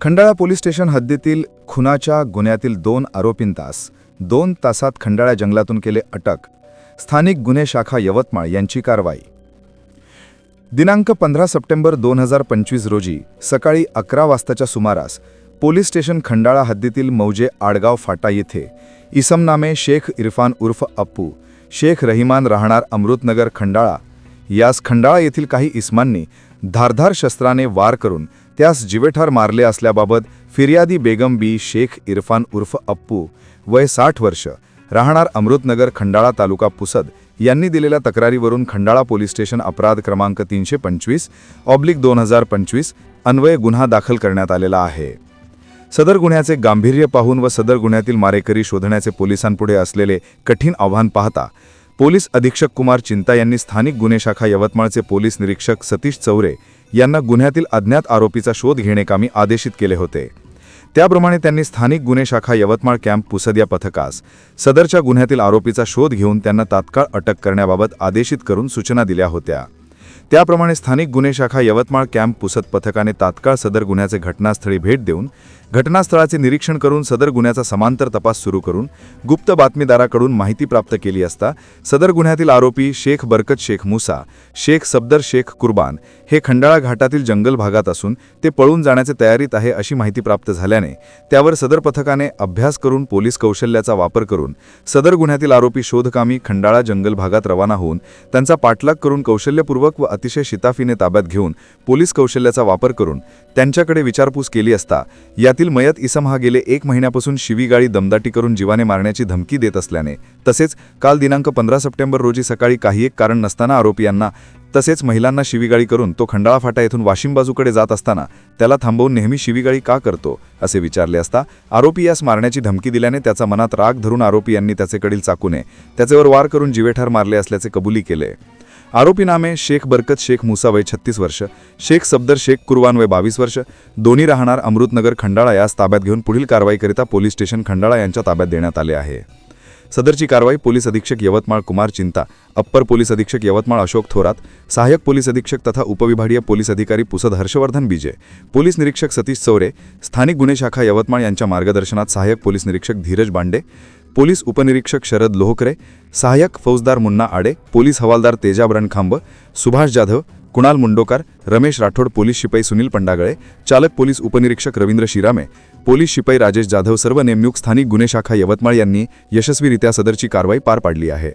Khandala police station हद्दीतील खुनाच्या गुन्ह्यातील दोन आरोपींतास दोन तासात खंडाळा जंगलातून केले अटक. स्थानिक गुन्हे शाखा यवतमाळ यांची कारवाई. दिनांक पंधरा सप्टेंबर दोन हजार पंचवीस रोजी सकाळी अकरा वाजताच्या सुमारास पोलीस स्टेशन खंडाळा हद्दीतील मौजे आडगाव फाटा येथे इसमनामे शेख इरफान उर्फ अप्पू शेख रहिमान राहणार अमृतनगर खंडाळा यास खंडाळा येथील काही इस्मांनी धारधार शस्त्राने वार करून त्यास जिवेठार मारले असल्याबाबत फिर्यादी बेगम बी. शेख इरफान उर्फ अप्पू वय साठ वर्ष राहणार अमृतनगर खंडाळा तालुका पुसद यांनी दिलेल्या तक्रारीवरून खंडाळा पोलीस स्टेशन अपराध क्रमांक तीनशे पंचवीस ऑब्लिक दोन हजार पंचवीस अन्वये गुन्हा दाखल करण्यात आलेला आहे. सदर गुन्ह्याचे गांभीर्य पाहून व सदर गुन्ह्यातील मारेकरी शोधण्याचे पोलिसांपुढे असलेले कठीण आव्हान पाहता पोलीस अधीक्षक कुमार चिंता यांनी स्थानिक गुन्हे शाखा यवतमाळचे पोलीस निरीक्षक सतीश चौरे यांना गुन्ह्यातील अज्ञात आरोपीचा शोध घेणेकामी आदेशित केले होते. त्याप्रमाणे त्यांनी स्थानिक गुन्हे शाखा यवतमाळ कॅम्प पुसद या पथकास सदरच्या गुन्ह्यातील आरोपीचा शोध घेऊन त्यांना तात्काळ अटक करण्याबाबत आदेशित करून सूचना दिल्या होत्या. त्याप्रमाणे स्थानिक गुन्हे शाखा यवतमाळ कॅम्प पुसद पथकाने तात्काळ सदर गुन्ह्याचे घटनास्थळी भेट देऊन घटनास्थळाचे निरीक्षण करून सदर गुन्ह्याचा समांतर तपास सुरू करून गुप्त बातमीदाराकडून माहिती प्राप्त केली असता सदर गुन्ह्यातील आरोपी शेख बरकत शेख मुसा शेख सफदर शेख कुर्बान हे खंडाळा घाटातील जंगल भागात असून ते पळून जाण्याचे तयारीत आहे अशी माहिती प्राप्त झाल्याने त्यावर सदर पथकाने अभ्यास करून पोलीस कौशल्याचा वापर करून सदर गुन्ह्यातील आरोपी शोधकामी खंडाळा जंगल भागात रवाना होऊन त्यांचा पाठलाग करून कौशल्यपूर्वक व अतिशय शिताफीने ताब्यात घेऊन पोलीस कौशल्याचा वापर करून त्यांच्याकडे विचारपूस केली असता यातील मयत इसम हा गेले एक महिन्यापासून शिवीगाळी दमदाटी करून जीवाने मारण्याची धमकी देत असल्याने तसेच काल दिनांक पंधरा सप्टेंबर रोजी सकाळी काही एक कारण नसताना आरोपी यांना तसेच महिलांना शिवीगाळी करून तो खंडाळा फाटा येथून वाशिम बाजूकडे जात असताना त्याला थांबवून नेहमी शिवीगाळी का करतो असे विचारले असता आरोपी यास मारण्याची धमकी दिल्याने त्याचा मनात राग धरून आरोपी यांनी त्याचेकडील चाकूने त्याच्यावर वार करून जिवेठार मारले असल्याचे कबुली केले. आरोपी नामे शेख बरकत शेख मुसा वय छत्तीस वर्ष शेख सफदर शेख कुरवान वय बावीस वर्ष दोन्ही राहणार अमृतनगर खंडाळा यास ताब्यात घेऊन पुढील कारवाईकरिता पोलीस स्टेशन खंडाळा यांच्या ताब्यात देण्यात आले आहे. सदरची कारवाई पोलीस अधीक्षक यवतमाळ कुमार चिंता अप्पर पोलीस अधीक्षक यवतमाळ अशोक थोरात सहाय्यक पोलीस अधीक्षक तथा उपविभागीय पोलीस अधिकारी पुसद हर्षवर्धन बीजे पोलीस निरीक्षक सतीश चौरे स्थानिक गुन्हे शाखा यवतमाळ यांच्या मार्गदर्शनात सहाय्यक पोलीस निरीक्षक धीरज बांडे पोलीस उपनिरीक्षक शरद लोहकरे सहाय्यक फौजदार मुन्ना आडे पोलीस हवालदार तेजाब रणखांब सुभाष जाधव कुणाल मुंडोकार रमेश राठोड पोलीस शिपाई सुनील पंडागळे चालक पोलीस उपनिरीक्षक रवींद्र शिरामे पोलीस शिपाई राजेश जाधव सर्व नेमणूक स्थानिक गुन्हे शाखा यवतमाळ यांनी यशस्वीरित्या सदरची कारवाई पार पाडली आहे.